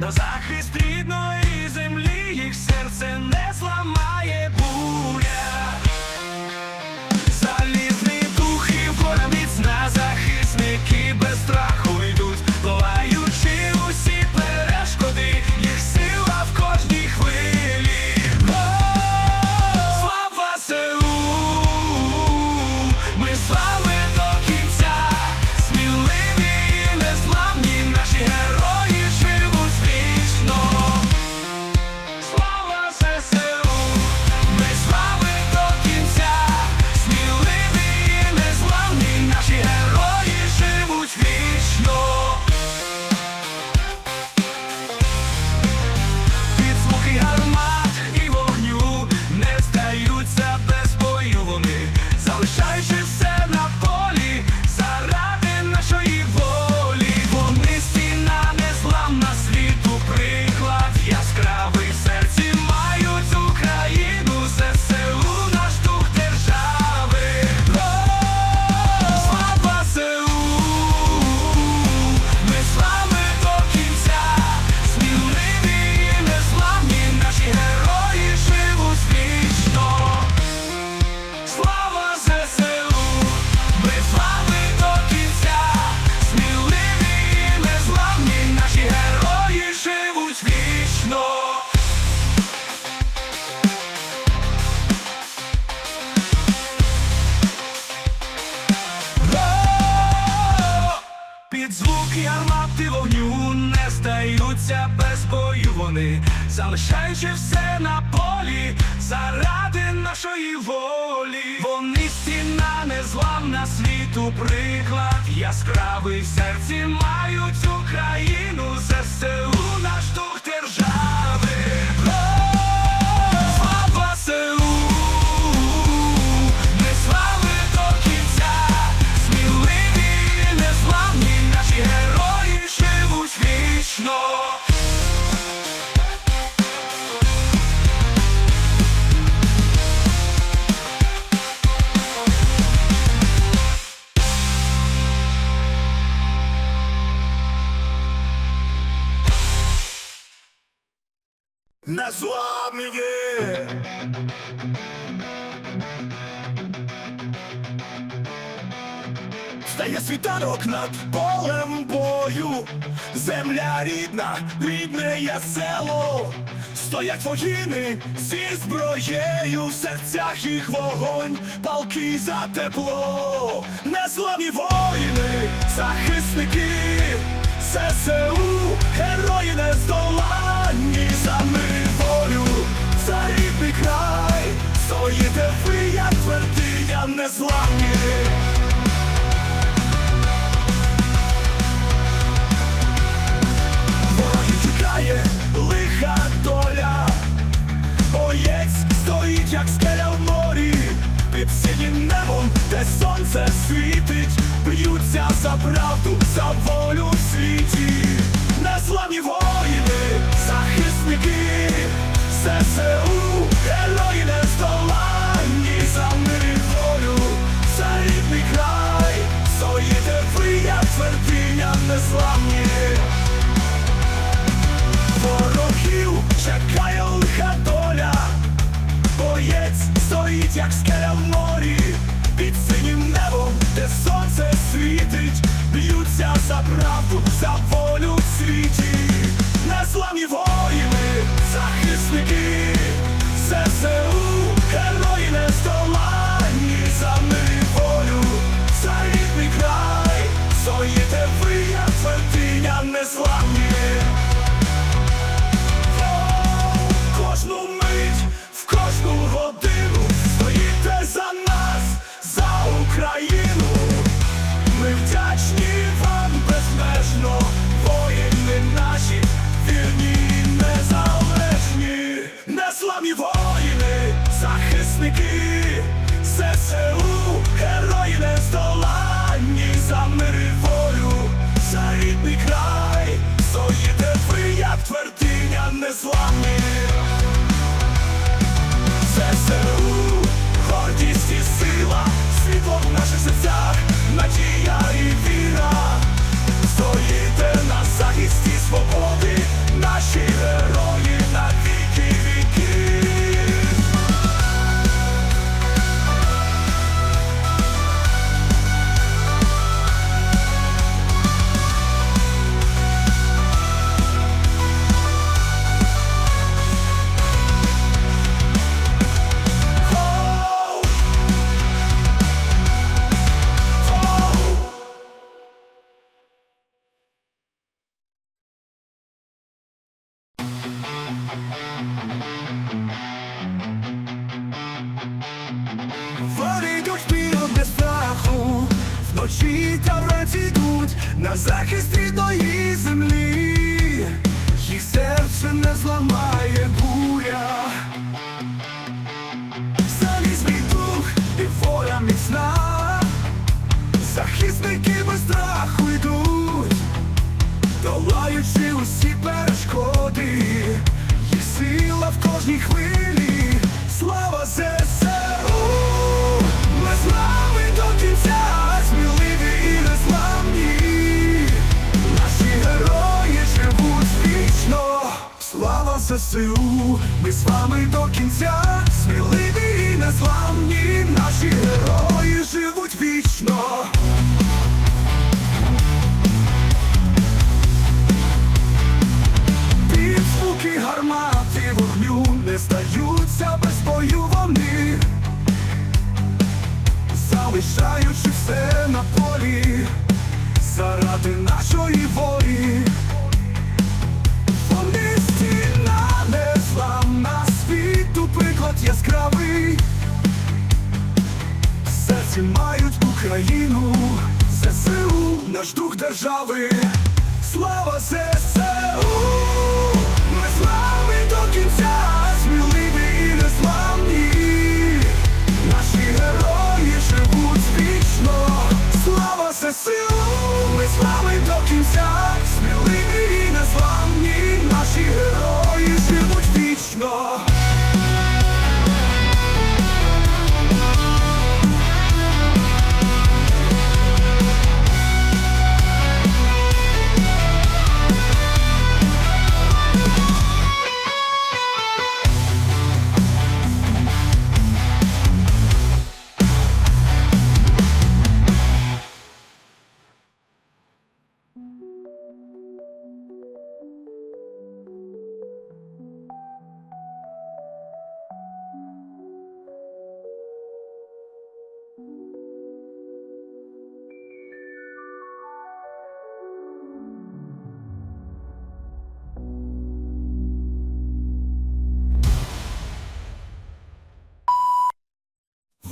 на захист рідної землі, їх серце не зламає залишаючи все на полі заради нашої волі. Вони стіна незламна світу, приклад яскравий в серці мають Україну, ЗСУ Стає світанок над полем бою, земля рідна, рідне є село, стоять воїни зі зброєю, в серцях їх вогонь, палки за тепло, незламні воїни, захисники, ЗСУ, герої нездоланні, за мир волю, за рідний край, стоїте ви, як твердиня незламні. Правду, за волю в світі, незламні воїни, захисники, ЗСУ, герої нездоланні, за мир і волю, за рідний край, стоїте ви, як твердиня незламні. Ворогів чекає лиха доля, боєць стоїть, як б'ються за правду, за волю в світі, незламні воїни, захисники, ССУ, герої нездоланні. За мир і волю, за рідний край, стоїте ви, як твердиня незламні. захисники, ССУ, герої не здоланні. За мири волю, за рідний край, Стоїте ви, як твердиня незламні. ССУ, гордість і сила, світло в наших серцях, надія і віра, Стоїте на захисті свободи. Захисники без страху йдуть, долаючи усі перешкоди, їх сила в кожній хвилі, слава ЗСУ, ми з нами до кінця, сміливі і незламні, наші герої живуть вічно, слава ЗСУ, ми з вами до кінця, В мають Україну, ЗСУ, наш дух держави. Слава ЗСУ! Ми з вами до кінця, сміливі і незламні. Наші герої живуть вічно. Слава ЗСУ! Ми з до кінця,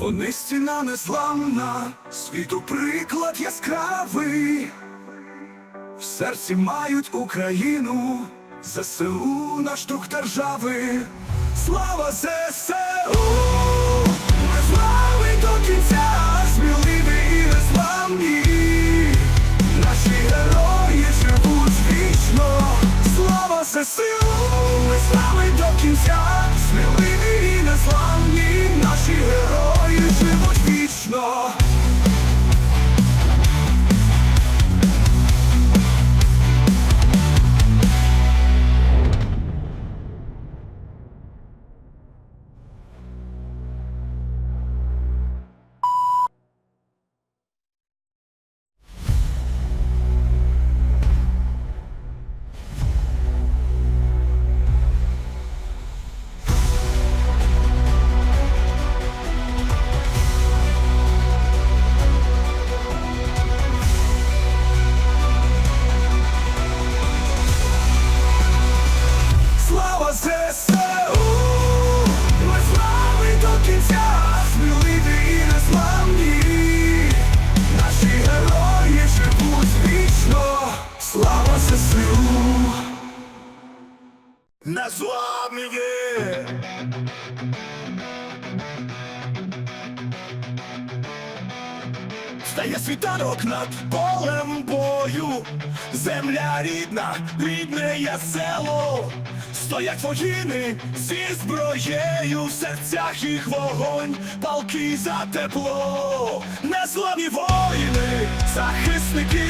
Вони стіна незламна, світу приклад яскравий. В серці мають Україну, ЗСУ наш дух держави. Слава ЗСУ! Ми до кінця, сміливі і. Наші герої живуть вічно. Слава ЗСУ! Ми з над полем бою, земля рідна, рідне є село, стоять воїни зі зброєю, в серцях їх вогонь, палки за тепло, незламні воїни, захисники,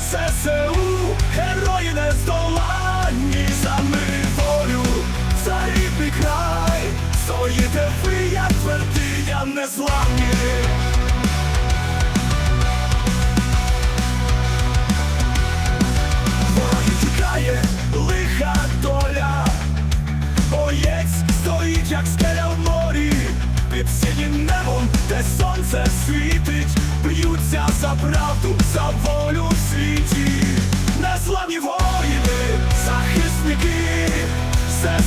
ЗСУ, герої нездоланні, за мир волю, за рідний край, стоїте ви, як твердиня незламні. Синім небом, де сонце світить, б'ються за правду, за волю в світі, незламні воїни, захисники, все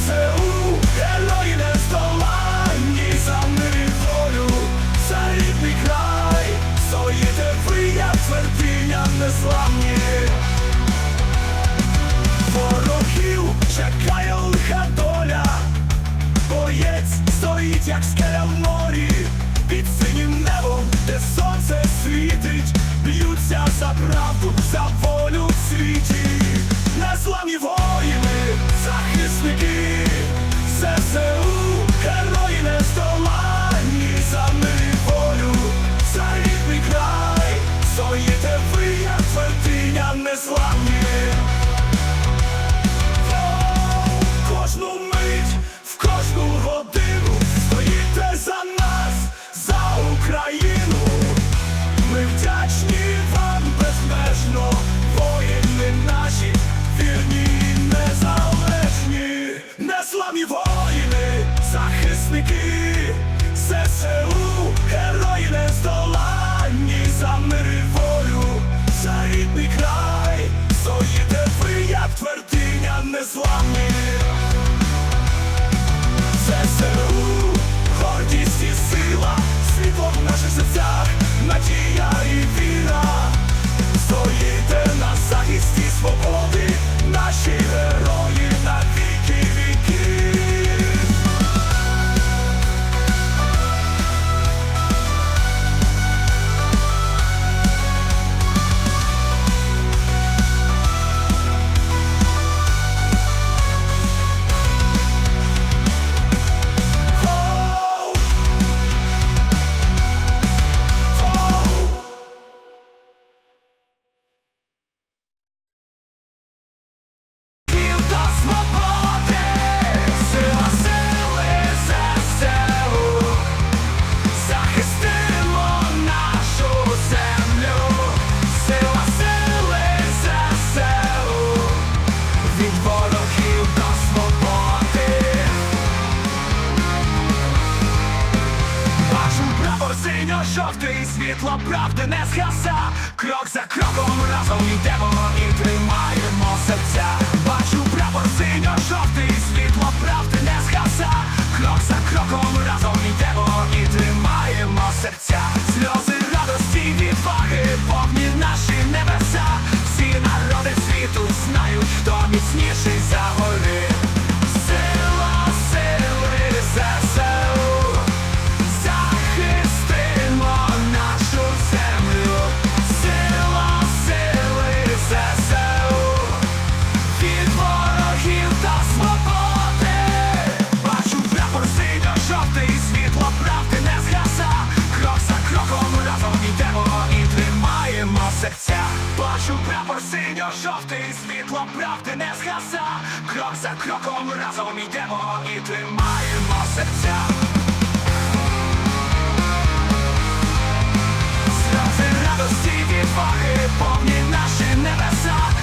за правду, за волю в світі, не зламні синьо-жовтий, світло правди не згаса. Крок за кроком разом йдемо і тримаємо серця. Бачу прапор синьо-жовтий, світло правди не згаса. Крок за кроком разом йдемо і тримаємо серця. Сльози радості, відваги, повні наші небеса. Всі народи світу знають, хто міцніший за згаса. Крок за кроком разом йдемо і тримаємо серця. Сльози радості, відваги, повні наші небеса.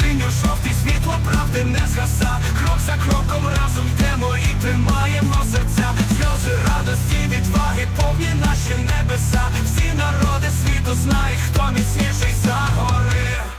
Синьо жовтий світло правди не згаса. Крок за кроком разом йдемо і тримаємо серця. Сльози радості, відваги, повні наші небеса. Всі народи світу знають, хто міцніший за гори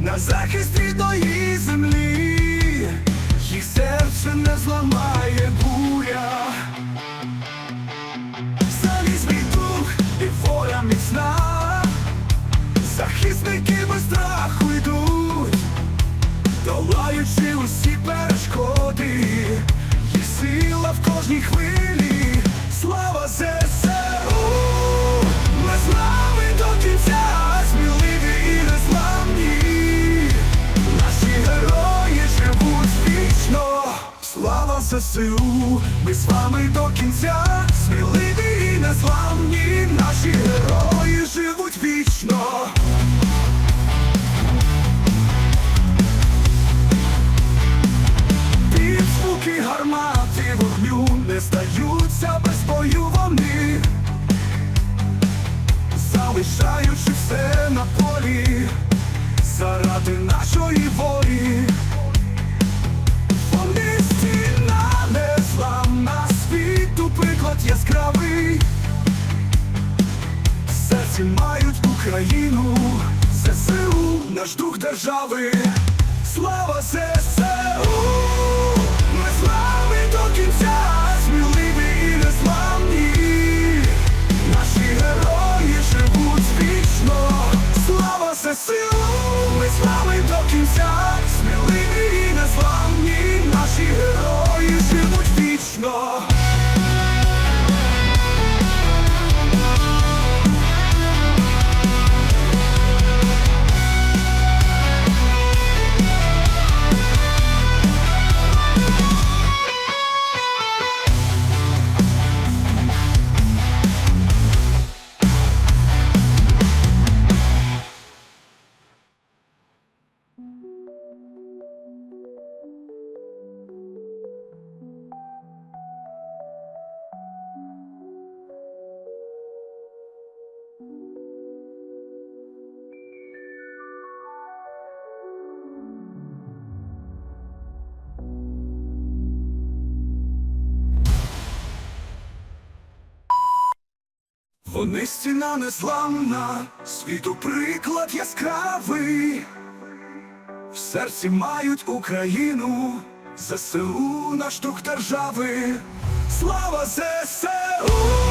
на захист рідної землі, їх серце не зламає буря. Залізний дух і воля міцна, захисники без страху йдуть, долаючи усі перешкоди, їх сила в кожній хвилі, слава ЗСУ, ми з нами до кінця, ЗСУ, ми з вами до кінця, сміливі і незламні, наші герої живуть вічно. Під звуки гармати вогню не здаються без бою вони, залишаючи все на полі заради нашої волі. Яскравий. Серці мають Україну, ЗСУ, наш дух держави. Слава ЗСУ! Ми з вами до кінця, сміливі і незламні. Наші герої живуть вічно. Слава ЗСУ! Ми з до кінця, Вони стіна незламна, світу приклад яскравий. В серці мають Україну, ЗСУ наш дух держави. Слава ЗСУ!